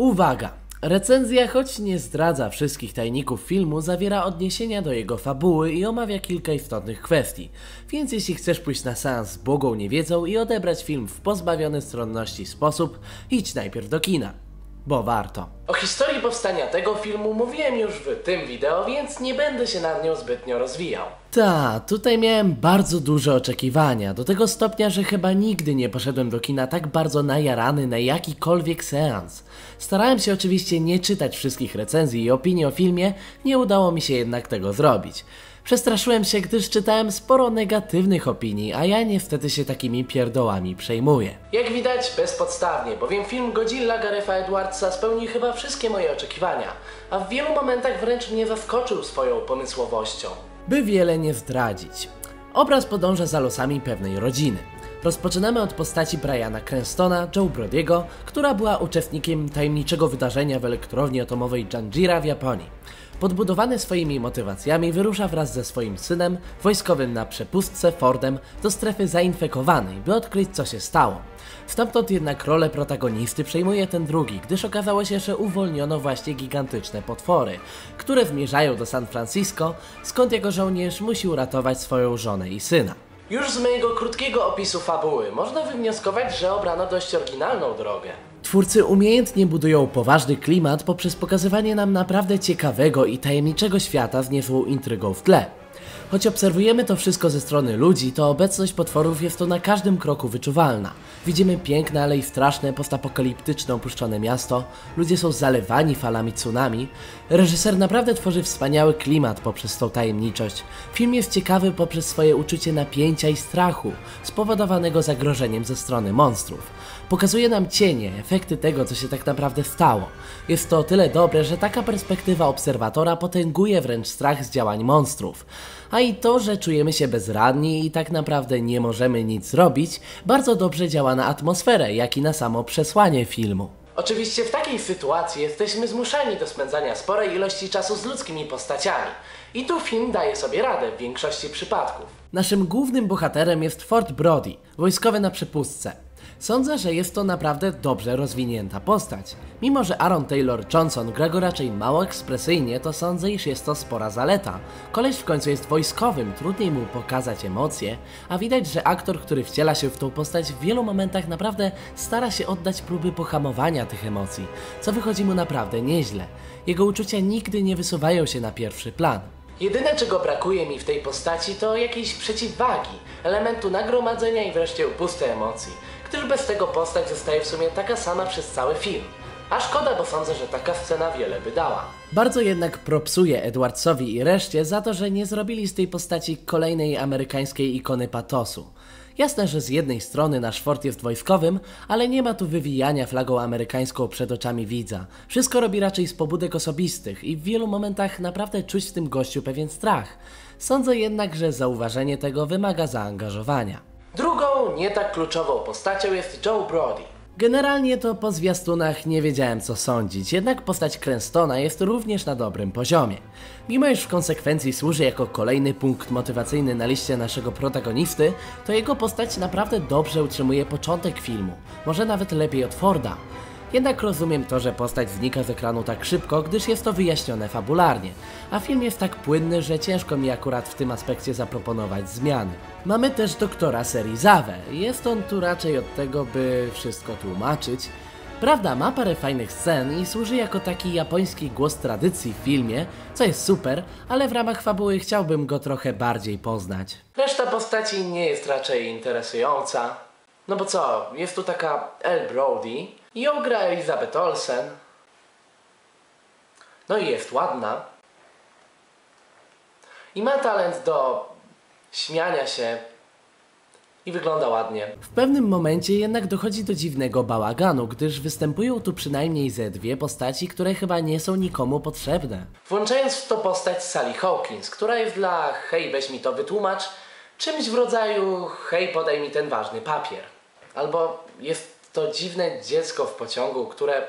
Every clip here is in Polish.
Uwaga! Recenzja, choć nie zdradza wszystkich tajników filmu, zawiera odniesienia do jego fabuły i omawia kilka istotnych kwestii. Więc jeśli chcesz pójść na seans z błogą niewiedzą i odebrać film w pozbawiony stronności sposób, idź najpierw do kina. Bo warto. O historii powstania tego filmu mówiłem już w tym wideo, więc nie będę się nad nią zbytnio rozwijał. Ta, tutaj miałem bardzo duże oczekiwania, do tego stopnia, że chyba nigdy nie poszedłem do kina tak bardzo najarany na jakikolwiek seans. Starałem się oczywiście nie czytać wszystkich recenzji i opinii o filmie, nie udało mi się jednak tego zrobić. Przestraszyłem się, gdyż czytałem sporo negatywnych opinii, a ja niestety się takimi pierdołami przejmuję. Jak widać bezpodstawnie, bowiem film Godzilla Garetha Edwardsa spełnił chyba wszystkie moje oczekiwania, a w wielu momentach wręcz mnie zaskoczył swoją pomysłowością. By wiele nie zdradzić. Obraz podąża za losami pewnej rodziny. Rozpoczynamy od postaci Briana Cranstona, Joe Brodiego, która była uczestnikiem tajemniczego wydarzenia w elektrowni atomowej Janjira w Japonii. Podbudowany swoimi motywacjami wyrusza wraz ze swoim synem, wojskowym na przepustce Fordem, do strefy zainfekowanej, by odkryć co się stało. Stamtąd jednak rolę protagonisty przejmuje ten drugi, gdyż okazało się, że uwolniono właśnie gigantyczne potwory, które zmierzają do San Francisco, skąd jego żołnierz musi uratować swoją żonę i syna. Już z mojego krótkiego opisu fabuły można wywnioskować, że obrano dość oryginalną drogę. Twórcy umiejętnie budują poważny klimat poprzez pokazywanie nam naprawdę ciekawego i tajemniczego świata z niezłą intrygą w tle. Choć obserwujemy to wszystko ze strony ludzi, to obecność potworów jest to na każdym kroku wyczuwalna. Widzimy piękne, ale i straszne, postapokaliptyczne opuszczone miasto, ludzie są zalewani falami tsunami. Reżyser naprawdę tworzy wspaniały klimat poprzez tą tajemniczość. Film jest ciekawy poprzez swoje uczucie napięcia i strachu, spowodowanego zagrożeniem ze strony monstrów. Pokazuje nam cienie, efekty tego, co się tak naprawdę stało. Jest to o tyle dobre, że taka perspektywa obserwatora potęguje wręcz strach z działań monstrów. A i to, że czujemy się bezradni i tak naprawdę nie możemy nic zrobić, bardzo dobrze działa na atmosferę, jak i na samo przesłanie filmu. Oczywiście w takiej sytuacji jesteśmy zmuszani do spędzania sporej ilości czasu z ludzkimi postaciami. I tu film daje sobie radę w większości przypadków. Naszym głównym bohaterem jest Fort Brody, wojskowy na przepustce. Sądzę, że jest to naprawdę dobrze rozwinięta postać. Mimo, że Aaron Taylor Johnson gra go raczej mało ekspresyjnie, to sądzę, iż jest to spora zaleta. Koleś w końcu jest wojskowym, trudniej mu pokazać emocje, a widać, że aktor, który wciela się w tą postać w wielu momentach naprawdę stara się oddać próby pohamowania tych emocji, co wychodzi mu naprawdę nieźle. Jego uczucia nigdy nie wysuwają się na pierwszy plan. Jedyne czego brakuje mi w tej postaci to jakiejś przeciwwagi, elementu nagromadzenia i wreszcie upusty emocji gdyż bez tego postać zostaje w sumie taka sama przez cały film. A szkoda, bo sądzę, że taka scena wiele by dała. Bardzo jednak propsuje Edwardsowi i reszcie za to, że nie zrobili z tej postaci kolejnej amerykańskiej ikony patosu. Jasne, że z jednej strony nasz fort jest wojskowym, ale nie ma tu wywijania flagą amerykańską przed oczami widza. Wszystko robi raczej z pobudek osobistych i w wielu momentach naprawdę czuć w tym gościu pewien strach. Sądzę jednak, że zauważenie tego wymaga zaangażowania. Drugą, nie tak kluczową postacią jest Joe Brody. Generalnie to po zwiastunach nie wiedziałem co sądzić, jednak postać Cranstona jest również na dobrym poziomie. Mimo iż w konsekwencji służy jako kolejny punkt motywacyjny na liście naszego protagonisty, to jego postać naprawdę dobrze utrzymuje początek filmu, może nawet lepiej od Forda. Jednak rozumiem to, że postać znika z ekranu tak szybko, gdyż jest to wyjaśnione fabularnie, a film jest tak płynny, że ciężko mi akurat w tym aspekcie zaproponować zmiany. Mamy też doktora Zawę. Jest on tu raczej od tego, by wszystko tłumaczyć. Prawda, ma parę fajnych scen i służy jako taki japoński głos tradycji w filmie, co jest super, ale w ramach fabuły chciałbym go trochę bardziej poznać. Reszta postaci nie jest raczej interesująca. No bo co, jest tu taka El Brody, ją gra Elizabeth Olsen. No i jest ładna. I ma talent do śmiania się i wygląda ładnie. W pewnym momencie jednak dochodzi do dziwnego bałaganu, gdyż występują tu przynajmniej ze dwie postaci, które chyba nie są nikomu potrzebne. Włączając w to postać Sally Hawkins, która jest dla hej weź mi to wytłumacz, czymś w rodzaju hej podaj mi ten ważny papier. Albo jest to dziwne dziecko w pociągu, które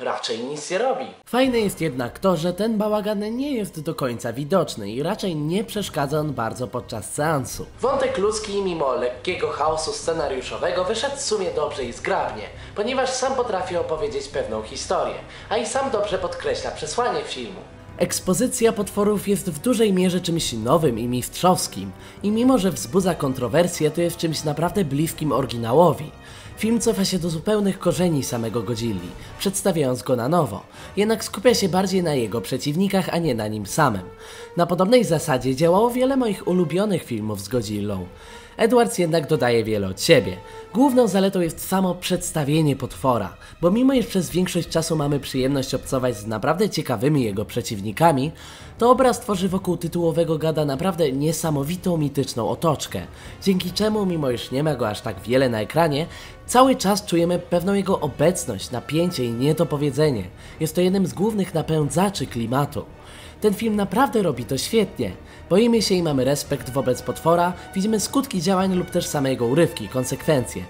raczej nic nie robi. Fajne jest jednak to, że ten bałagan nie jest do końca widoczny i raczej nie przeszkadza on bardzo podczas seansu. Wątek ludzki mimo lekkiego chaosu scenariuszowego wyszedł w sumie dobrze i zgrabnie, ponieważ sam potrafi opowiedzieć pewną historię, a i sam dobrze podkreśla przesłanie filmu. Ekspozycja potworów jest w dużej mierze czymś nowym i mistrzowskim i mimo, że wzbudza kontrowersje, to jest czymś naprawdę bliskim oryginałowi. Film cofa się do zupełnych korzeni samego Godzilli, przedstawiając go na nowo, jednak skupia się bardziej na jego przeciwnikach, a nie na nim samym. Na podobnej zasadzie działało wiele moich ulubionych filmów z Godzillą. Edwards jednak dodaje wiele od siebie. Główną zaletą jest samo przedstawienie potwora, bo mimo iż przez większość czasu mamy przyjemność obcować z naprawdę ciekawymi jego przeciwnikami, to obraz tworzy wokół tytułowego gada naprawdę niesamowitą mityczną otoczkę, dzięki czemu mimo iż nie ma go aż tak wiele na ekranie, cały czas czujemy pewną jego obecność, napięcie i niedopowiedzenie. Jest to jednym z głównych napędzaczy klimatu. Ten film naprawdę robi to świetnie. Boimy się i mamy respekt wobec potwora, widzimy skutki działań lub też same jego urywki, konsekwencje.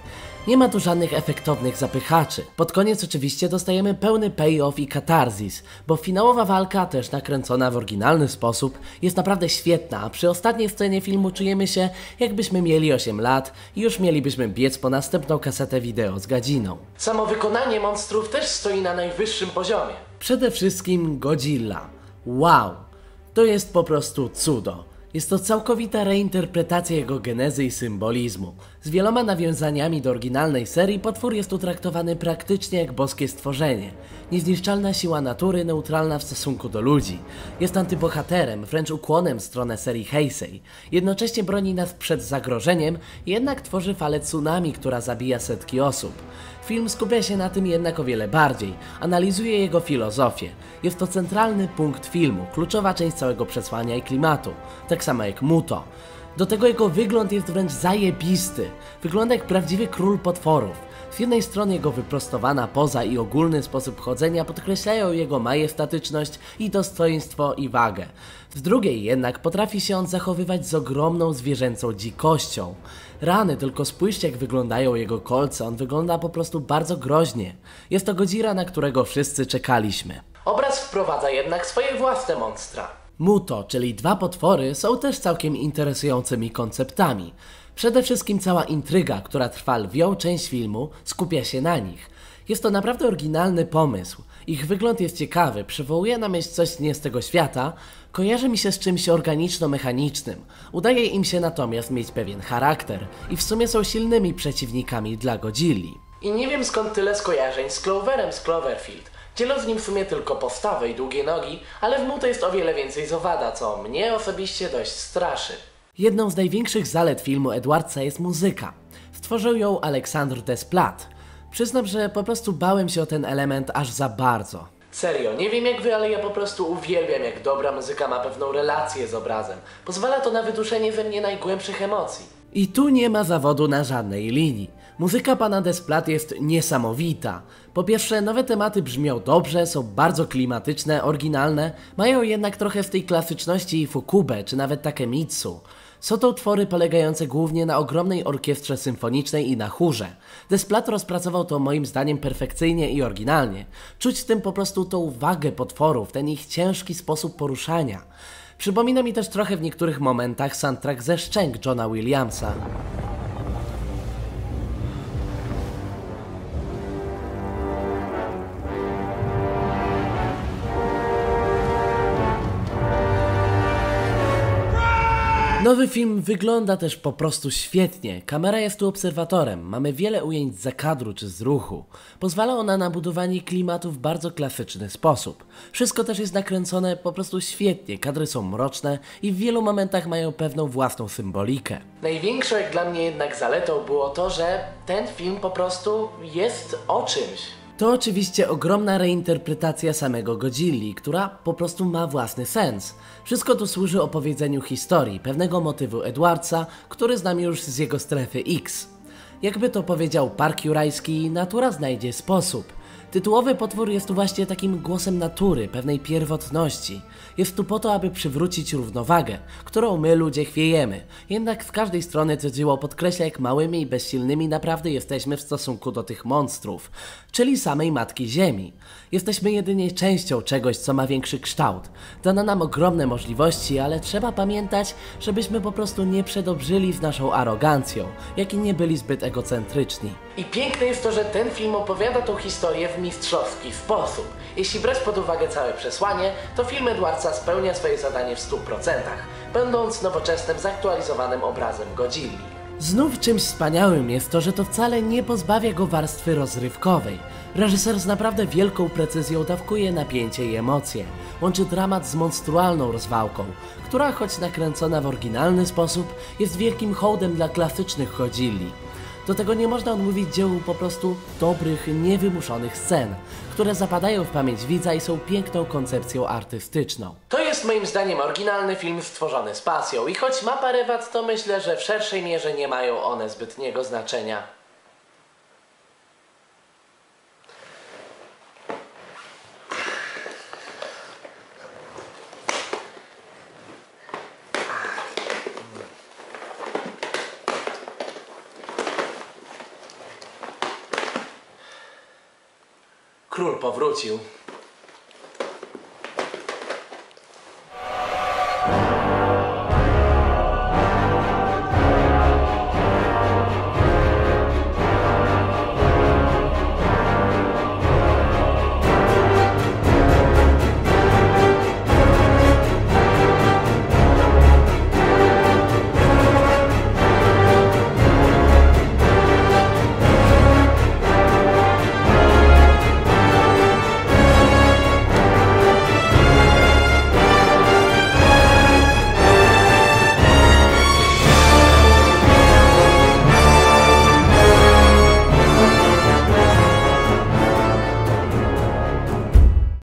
Nie ma tu żadnych efektownych zapychaczy. Pod koniec oczywiście dostajemy pełny payoff i katarzis, bo finałowa walka, też nakręcona w oryginalny sposób, jest naprawdę świetna, a przy ostatniej scenie filmu czujemy się jakbyśmy mieli 8 lat i już mielibyśmy biec po następną kasetę wideo z gadziną. Samo wykonanie monstrów też stoi na najwyższym poziomie. Przede wszystkim Godzilla. Wow! To jest po prostu cudo. Jest to całkowita reinterpretacja jego genezy i symbolizmu. Z wieloma nawiązaniami do oryginalnej serii potwór jest tu traktowany praktycznie jak boskie stworzenie. Niezniszczalna siła natury, neutralna w stosunku do ludzi. Jest antybohaterem, wręcz ukłonem w stronę serii Heisei. Jednocześnie broni nas przed zagrożeniem, jednak tworzy falę tsunami, która zabija setki osób. Film skupia się na tym jednak o wiele bardziej, analizuje jego filozofię. Jest to centralny punkt filmu, kluczowa część całego przesłania i klimatu, tak samo jak Muto. Do tego jego wygląd jest wręcz zajebisty. Wygląda jak prawdziwy król potworów. Z jednej strony jego wyprostowana poza i ogólny sposób chodzenia podkreślają jego majestatyczność i dostojeństwo i wagę. Z drugiej jednak potrafi się on zachowywać z ogromną zwierzęcą dzikością. Rany, tylko spójrzcie jak wyglądają jego kolce, on wygląda po prostu bardzo groźnie. Jest to Godzilla, na którego wszyscy czekaliśmy. Obraz wprowadza jednak swoje własne monstra. Muto, czyli dwa potwory, są też całkiem interesującymi konceptami. Przede wszystkim cała intryga, która trwa lwią część filmu, skupia się na nich. Jest to naprawdę oryginalny pomysł. Ich wygląd jest ciekawy, przywołuje na myśl coś nie z tego świata, kojarzy mi się z czymś organiczno-mechanicznym. Udaje im się natomiast mieć pewien charakter i w sumie są silnymi przeciwnikami dla Godzilli. I nie wiem skąd tyle skojarzeń z Cloverem z Cloverfield. Dzielą z nim w sumie tylko postawę i długie nogi, ale w mu to jest o wiele więcej zowada, co mnie osobiście dość straszy. Jedną z największych zalet filmu Edwardsa jest muzyka. Stworzył ją Aleksandr Desplat. Przyznam, że po prostu bałem się o ten element aż za bardzo. Serio, nie wiem jak wy, ale ja po prostu uwielbiam, jak dobra muzyka ma pewną relację z obrazem. Pozwala to na wyduszenie we mnie najgłębszych emocji. I tu nie ma zawodu na żadnej linii. Muzyka pana Desplat jest niesamowita. Po pierwsze, nowe tematy brzmią dobrze, są bardzo klimatyczne, oryginalne, mają jednak trochę z tej klasyczności Fukube czy nawet Takemitsu. Są to utwory polegające głównie na ogromnej orkiestrze symfonicznej i na chórze. Desplat rozpracował to moim zdaniem perfekcyjnie i oryginalnie. Czuć w tym po prostu tą wagę potworów, ten ich ciężki sposób poruszania. Przypomina mi też trochę w niektórych momentach soundtrack ze Szczęk Johna Williamsa. Nowy film wygląda też po prostu świetnie. Kamera jest tu obserwatorem, mamy wiele ujęć z zakadru czy z ruchu. Pozwala ona na budowanie klimatu w bardzo klasyczny sposób. Wszystko też jest nakręcone po prostu świetnie, kadry są mroczne i w wielu momentach mają pewną własną symbolikę. Największą jak dla mnie jednak zaletą było to, że ten film po prostu jest o czymś. To oczywiście ogromna reinterpretacja samego Godzilli, która po prostu ma własny sens. Wszystko tu służy opowiedzeniu historii, pewnego motywu Edwardsa, który znam już z jego strefy X. Jakby to powiedział Park Jurajski, natura znajdzie sposób. Tytułowy potwór jest tu właśnie takim głosem natury, pewnej pierwotności. Jest tu po to, aby przywrócić równowagę, którą my ludzie chwiejemy. Jednak z każdej strony to dzieło podkreśla, jak małymi i bezsilnymi naprawdę jesteśmy w stosunku do tych monstrów, czyli samej Matki Ziemi. Jesteśmy jedynie częścią czegoś, co ma większy kształt. Dano nam ogromne możliwości, ale trzeba pamiętać, żebyśmy po prostu nie przedobrzyli z naszą arogancją, jak i nie byli zbyt egocentryczni. I piękne jest to, że ten film opowiada tą historię w mistrzowski sposób. Jeśli brać pod uwagę całe przesłanie, to film Edwardsa spełnia swoje zadanie w 100%, będąc nowoczesnym, zaktualizowanym obrazem Godzilli. Znów czymś wspaniałym jest to, że to wcale nie pozbawia go warstwy rozrywkowej. Reżyser z naprawdę wielką precyzją dawkuje napięcie i emocje. Łączy dramat z monstrualną rozwałką, która choć nakręcona w oryginalny sposób, jest wielkim hołdem dla klasycznych Godzilli. Do tego nie można odmówić dziełu po prostu dobrych, niewymuszonych scen, które zapadają w pamięć widza i są piękną koncepcją artystyczną. To jest moim zdaniem oryginalny film stworzony z pasją i choć ma parę wad, to myślę, że w szerszej mierze nie mają one zbytniego znaczenia. Król powrócił.